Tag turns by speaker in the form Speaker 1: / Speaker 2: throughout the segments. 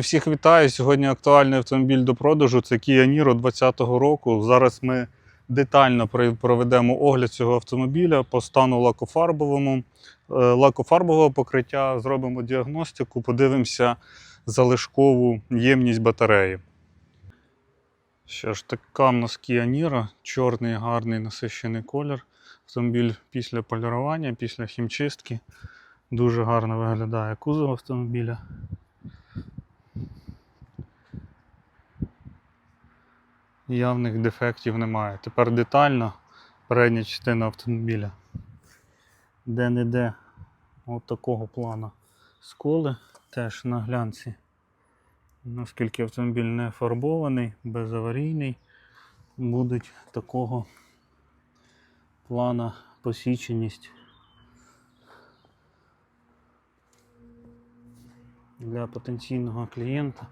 Speaker 1: Всіх вітаю. Сьогодні актуальний автомобіль до продажу. Це Kia Niro 2020 року. Зараз ми детально проведемо огляд цього автомобіля по стану лакофарбовому, е, лакофарбового покриття, зробимо діагностику, подивимося залишкову ємність батареї. Що ж, така в нас Kia Niro, чорний гарний насищений колір. Автомобіль після полірування, після хімчистки. Дуже гарно виглядає кузов автомобіля. Явних дефектів немає. Тепер детально передня частина автомобіля. Де-не-де от такого плану сколи теж на глянці. Наскільки автомобіль не фарбований, безаварійний, будуть такого плана посіченість. Для потенційного клієнта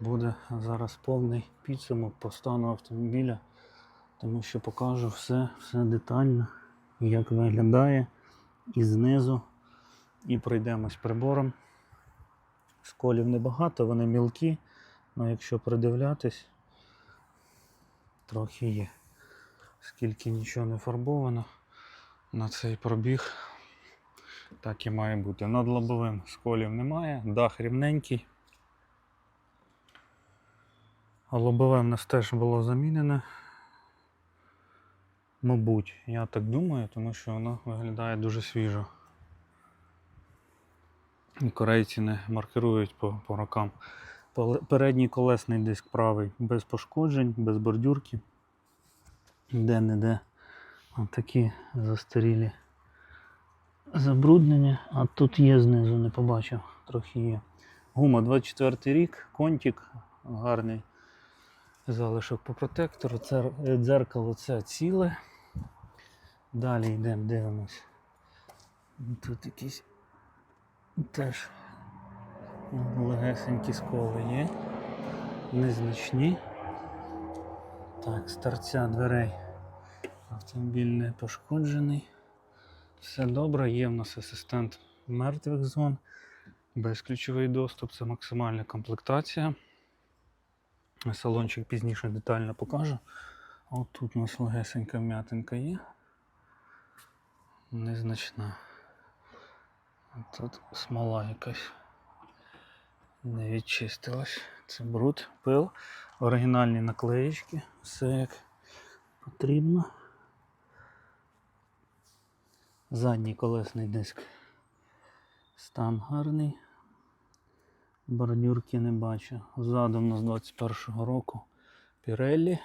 Speaker 1: буде зараз повний підсумок по стану автомобіля, тому що покажу все, все детально, як виглядає і знизу. І пройдемось прибором. Сколів небагато, вони мілкі, але якщо придивлятись, трохи є. Скільки нічого не фарбовано на цей пробіг, так і має бути. Над лобовим сколів немає, дах рівненький. Лобове в нас теж було замінене. Мабуть, я так думаю, тому що воно виглядає дуже свіжо. Корейці не маркирують по, по рокам. Передній колесний диск правий без пошкоджень, без бордюрки. Де-не-де такі застарілі забруднення. А тут є знизу, не побачив, трохи є. Гума 24 рік, контик гарний залишок по протектору. Е, дзеркало це ціле. Далі йдемо, дивимось. Тут якісь теж легесенькі сколи є. Незначні. Так, з дверей автомобіль не пошкоджений. Все добре, є в нас асистент мертвих зон. Безключовий доступ, це максимальна комплектація. Салончик пізніше детально покажу. От тут у нас легесенька м'ятинка є. Незначна. Тут смола якась не відчистилась. Це бруд, пил, оригінальні наклеїчки, все як потрібно. Задній колесний диск. Стан гарний. Бордюрки не бачу. Ззаду у нас 21-го року Pirelli.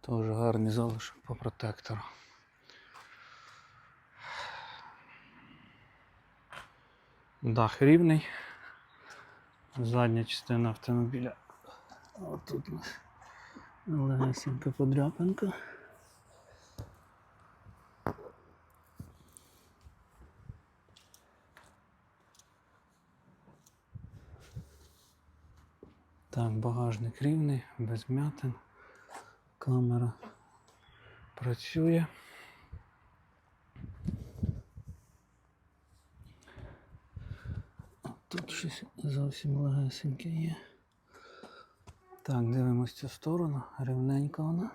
Speaker 1: Теж гарний залишок по протектору. Дах рівний. Задня частина автомобіля. Ось тут у нас легесенька подряпинка. Так, багажник рівний, без м'ятин. Камера працює. Тут щось зовсім легесеньке є. Так, дивимось цю сторону, рівненька вона.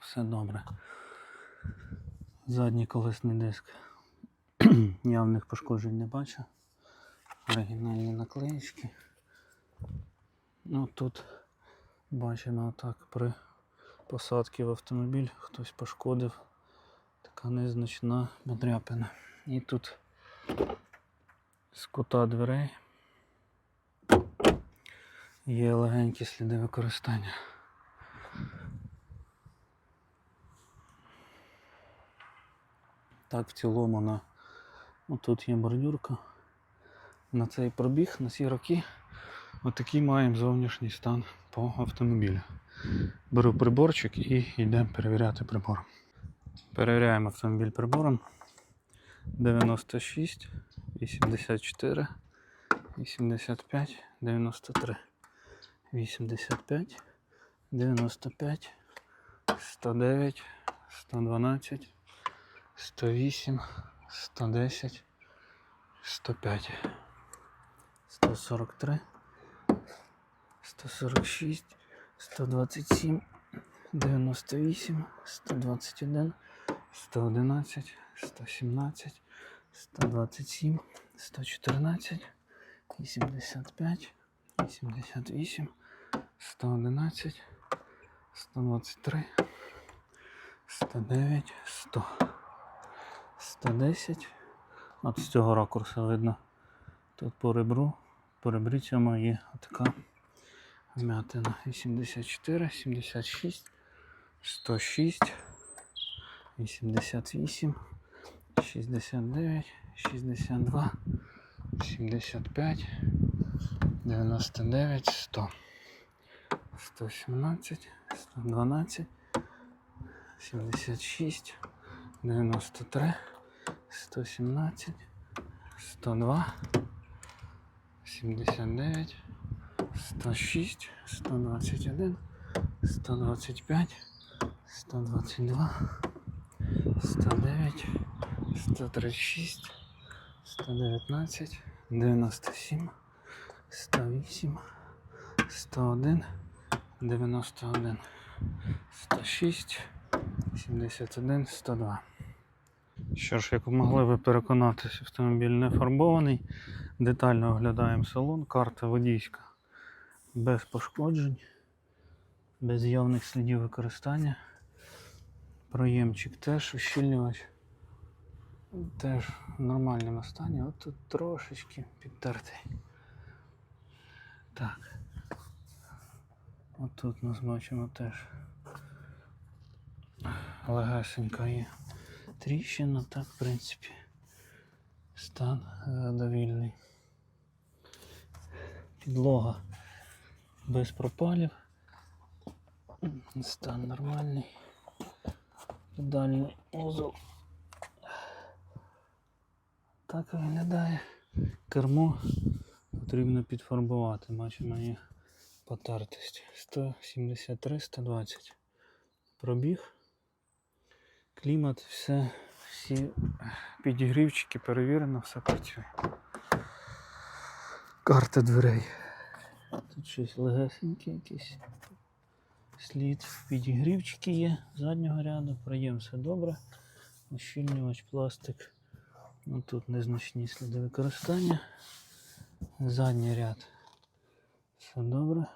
Speaker 1: Все добре. Задній колесний диск. Явних пошкоджень не бачу. Оригінальні наклеїчки. Ну тут бачимо так при посадці в автомобіль хтось пошкодив. Така незначна подряпина. І тут з кута дверей є легенькі сліди використання. Так, в цілому на ну, тут є бордюрка. На цей пробіг, на ці роки. Отакий маємо зовнішній стан по автомобілю. Беру приборчик і йдемо перевіряти прибор. Перевіряємо автомобіль прибором. 96, 84, 85, 93, 85, 95, 109, 112, 108, 110, 105.
Speaker 2: 143, 146, 127, 98, 121, 111, 117, 127, 114, 85, 88, 111, 123, 109, 100, 110. От з цього ракурсу видно. Тут по ребру, по ребрі цьому є така вмятина. 84, 76, 106, 88, 69, 62, 75, 99, 100, 117, 112, 76, 93, 117, 102, 79, 106, 121, 125, 122, 109, 136, 119, 97, 108, 101, 91, 106, 71, 102. Що ж, як могли ви переконатися, автомобіль не фарбований. Детально оглядаємо салон, карта водійська без пошкоджень, без явних слідів використання. Проємчик теж, ущільнювач теж в нормальному стані. От тут трошечки підтертий. Так. От тут ми бачимо теж легесенька є тріщина, так, в принципі, стан задовільний. Підлога без пропалів. Стан нормальний. Дальній узол. Так виглядає. Кермо потрібно підфарбувати. Бачимо є потертість. 173-120. Пробіг. Клімат, все, всі підігрівчики перевірено, все працює. Карта дверей. Тут щось легесеньке якийсь. Слід підігрівчики є заднього ряду, проєм все добре. Ощільнювач, пластик. Ну, тут незначні сліди використання. Задній ряд. Все добре.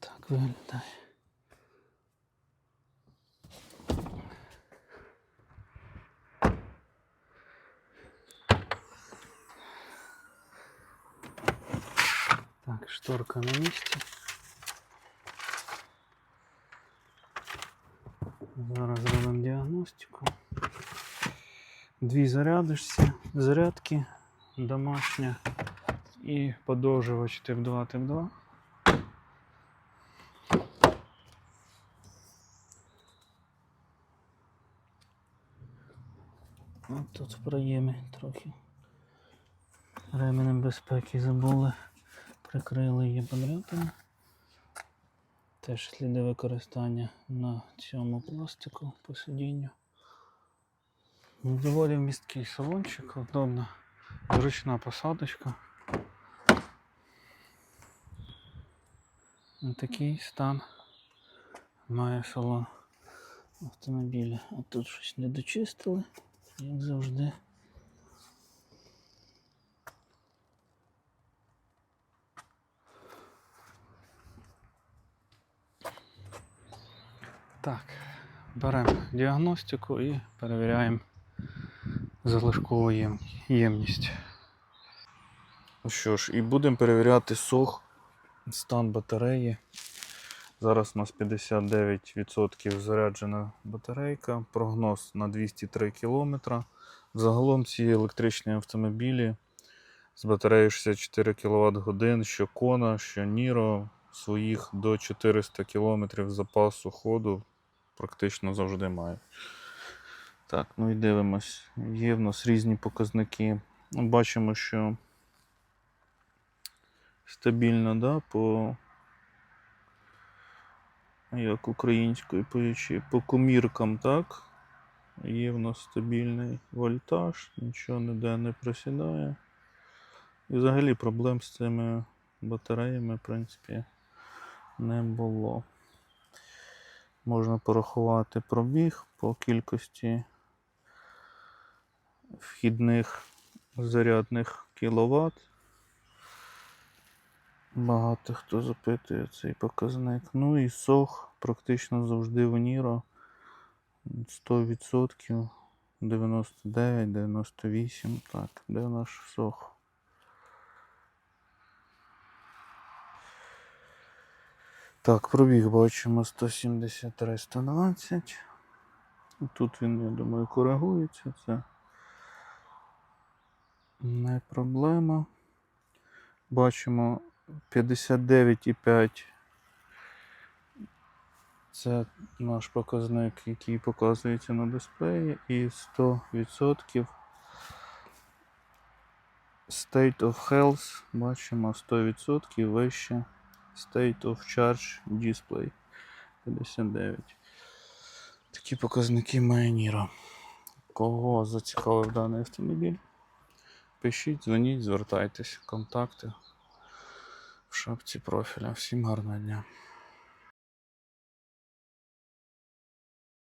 Speaker 2: Так виглядає. Так, шторка на місці. Зараз зробимо діагностику. Дві зарядишся, зарядки домашня і подовжувач тип 2 тип 2. От тут в проємі трохи ременем безпеки забули, прикрили її подряпини. Теж сліди використання на цьому пластику по сидінню. Ну, Доволі вмісткий салончик, удобна, зручна посадочка. Ось Такий стан має салон автомобіля. А тут щось не дочистили, як завжди. Так, беремо діагностику і перевіряємо залишкову єм- ємність. Ну що ж, і будемо перевіряти сох, стан батареї. Зараз у нас 59% заряджена батарейка, прогноз на 203 км. Загалом ці електричні автомобілі з батареєю 64 кВт годин, що Кона, що Ніро, своїх до 400 км запасу ходу практично завжди мають. Так, ну і дивимось. Є в нас різні показники. Бачимо, що стабільно, да, по як українською поючи, по коміркам, так?
Speaker 1: Є в нас стабільний вольтаж, нічого ніде не просідає. І взагалі проблем з цими батареями, в принципі, не було. Можна порахувати пробіг по кількості вхідних зарядних кіловат. Багато хто запитує цей показник. Ну і сох практично завжди в Ніро 100%, 99, 98. Так, де наш сох? Так, пробіг бачимо 173 120. Тут він, я думаю, коригується. Це не проблема. Бачимо 59,5. Це наш показник, який показується на дисплеї, і 100% State of Health бачимо 100% вище State of Charge Display 59. Такі показники має Ніра. Кого зацікавив даний автомобіль? Пишіть, дзвоніть, звертайтесь, контакти в шапці профіля. Всім гарного дня.